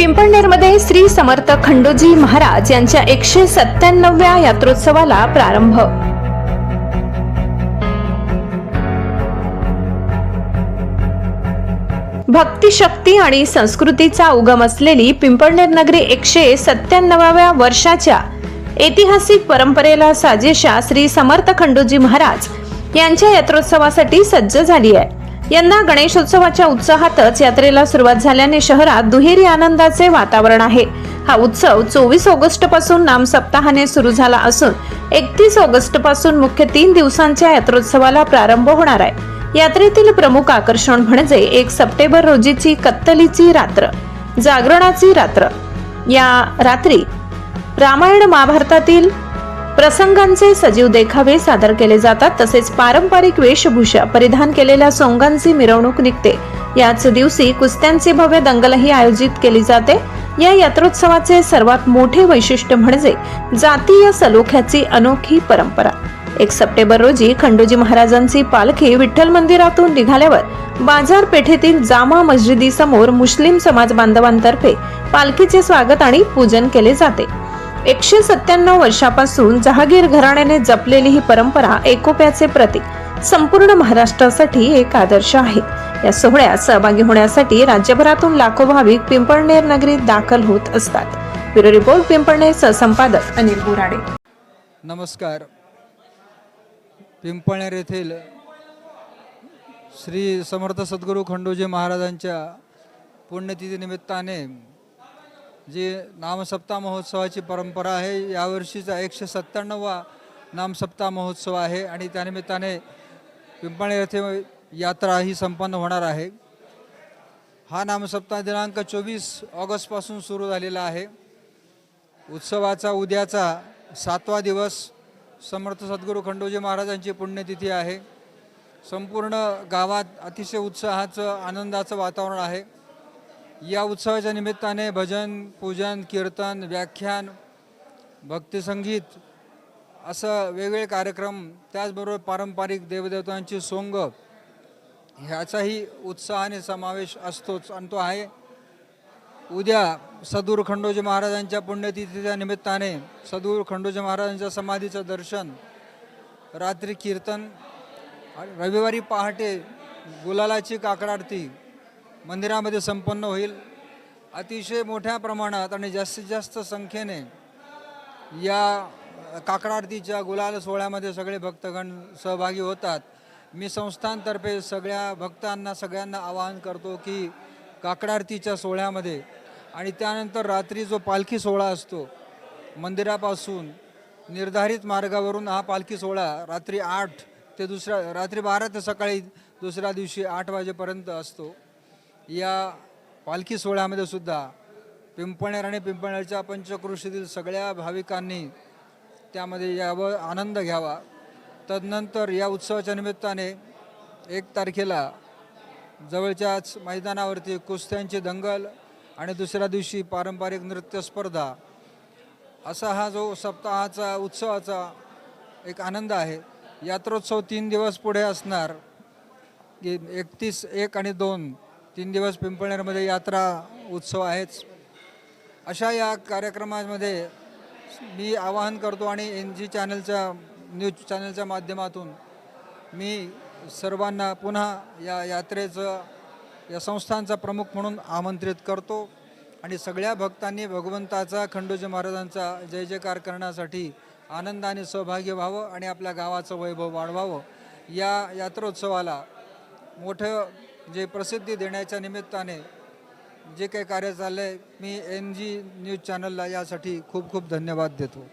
पिंपळनेरमध्ये श्री समर्थ खंडोजी महाराज यांच्या एकशे सत्त्याण्णव्या यात्रोत्सवाला प्रारंभ. भक्ती शक्ती आणि संस्कृतीचा उगम असलेली पिंपळनेर नगरी एकशे सत्त्याण्णवाव्या वर्षाच्या ऐतिहासिक परंपरेला साजेशा श्री समर्थ खंडोजी महाराज यांच्या यात्रोत्सवासाठी सज्ज झाली आहे. यंदा गणेशोत्सवाच्या उत्साहातच यात्रेला सुरुवात झाल्याने शहरात दुहेरी आनंदाचे वातावरण आहे. हा उत्सव चोवीस ऑगस्टपासून नाम सप्ताहाने सुरू झाला असून एकतीस ऑगस्टपासून मुख्य तीन दिवसांच्या यात्रोत्सवाला प्रारंभ होणार आहे. यात्रेतील प्रमुख आकर्षण म्हणजे एक सप्टेंबर रोजीची कत्तलीची रात्र जागरणाची रात्र. या रात्री रामायण महाभारतातील प्रसंगांचे सजीव देखावे सादर केले जातात तसेच पारंपरिक वेशभूषा परिधान केलेल्या सोंगांची मिरवणूक निघते. याच दिवशी कुस्त्यांचे भव्य दंगलही आयोजित केली जाते. या यात्रोत्सवाचे सर्वात मोठे वैशिष्ट्य म्हणजे जातीय सलोख्याची अनोखी परंपरा. एक सप्टेंबर रोजी खंडोजी महाराजांची पालखी विठ्ठल मंदिरातून निघाल्यावर बाजारपेठेतील जामा मस्जिदी समोर मुस्लिम समाज बांधवांतर्फे पालखीचे स्वागत आणि पूजन केले जाते. एकशे सत्त्याण्णव वर्षापासून जहागीर घराण्याने जपलेली ही परंपरा एकोप्याचे प्रतीक. संपूर्ण महाराष्ट्रासाठी एक आदर्श आहे. या सोहळ्यात सहभागी होण्यासाठी राज्यभरातून लाखो भाविक पिंपळनेर नगरीत दाखल होत असतात. ब्युरो रिपोर्ट पिंपळनेर सहसंपादक अनिल बुराडे. नमस्कार. पिंपळनेर येथील श्री समर्थ सद्गुरू खंडोजी महाराजांच्या पुण्यतिथी निमित्ताने जी नामसप्ताह महोत्सवाची परंपरा आहे यावर्षीचा एकशे सत्त्याण्णववा नामसप्ताह महोत्सव आहे आणि त्यानिमित्ताने पिंपळे येथे यात्रा ही संपन्न होणार आहे. हा नामसप्ताह दिनांक चोवीस ऑगस्टपासून सुरू झालेला आहे. उत्सवाचा उद्याचा सातवा दिवस समर्थ सद्गुरू खंडोजी महाराजांची पुण्यतिथी आहे. संपूर्ण गावात अतिशय उत्साहाचं आनंदाचं वातावरण आहे. या उत्सवाच्या निमित्ताने भजन पूजन कीर्तन व्याख्यान भक्तिसंगीत असं वेगवेगळे कार्यक्रम त्याचबरोबर पारंपरिक देवदेवतांची सोंग ह्याचाही उत्साहाने समावेश असतोच आणि तो आहे. उद्या सदूर खंडोजी महाराजांच्या पुण्यतिथीच्या निमित्ताने सदूर खंडोजी महाराजांच्या समाधीचं दर्शन रात्री कीर्तन रविवारी पहाटे गुलालाची काकड आरती मंदिरामध्ये संपन्न होईल. अतिशय मोठ्या प्रमाणात आणि जास्तीत जास्त संख्येने या काकडारतीच्या गुलाल सोहळ्यामध्ये सगळे भक्तगण सहभागी होतात. मी संस्थांतर्फे सगळ्या भक्तांना सगळ्यांना आवाहन करतो की काकडारतीच्या सोहळ्यामध्ये आणि त्यानंतर रात्री जो पालखी सोहळा असतो मंदिरापासून निर्धारित मार्गावरून हा पालखी सोहळा रात्री आठ ते दुसऱ्या रात्री बारा ते सकाळी दुसऱ्या दिवशी आठ वाजेपर्यंत असतो. या पालखी सोहळ्यामध्ये सुद्धा पिंपळनेर आणि पिंपळनेरच्या पंचकृषीतील सगळ्या भाविकांनी त्यामध्ये यावं आनंद घ्यावा. तदनंतर या उत्सवाच्या निमित्ताने एक तारखेला जवळच्याच मैदानावरती कुस्त्यांची दंगल आणि दुसऱ्या दिवशी पारंपरिक नृत्य स्पर्धा. असा हा जो सप्ताहाचा उत्सवाचा एक आनंद आहे. यात्रोत्सव तीन दिवस पुढे असणार. की एकतीस एक आणि दोन तीन दिवस पिंपळनेरमध्ये यात्रा उत्सव आहेच. अशा या कार्यक्रमामध्ये मी आवाहन करतो आणि एन जी चॅनलच्या न्यूज चॅनलच्या माध्यमातून मी सर्वांना पुन्हा या यात्रेचं या संस्थांचा प्रमुख म्हणून आमंत्रित करतो आणि सगळ्या भक्तांनी भगवंताचा खंडोजी महाराजांचा जय जयकार करण्यासाठी आनंदाने सहभागी व्हावं आणि आपल्या गावाचं वैभव वाढवावं. या यात्रोत्सवाला मोठं जे प्रसिद्धी देण्याच्या निमित्ताने जे काही कार्य चाललं आहे मी एन जी न्यूज चॅनलला यासाठी खूप खूप धन्यवाद देतो.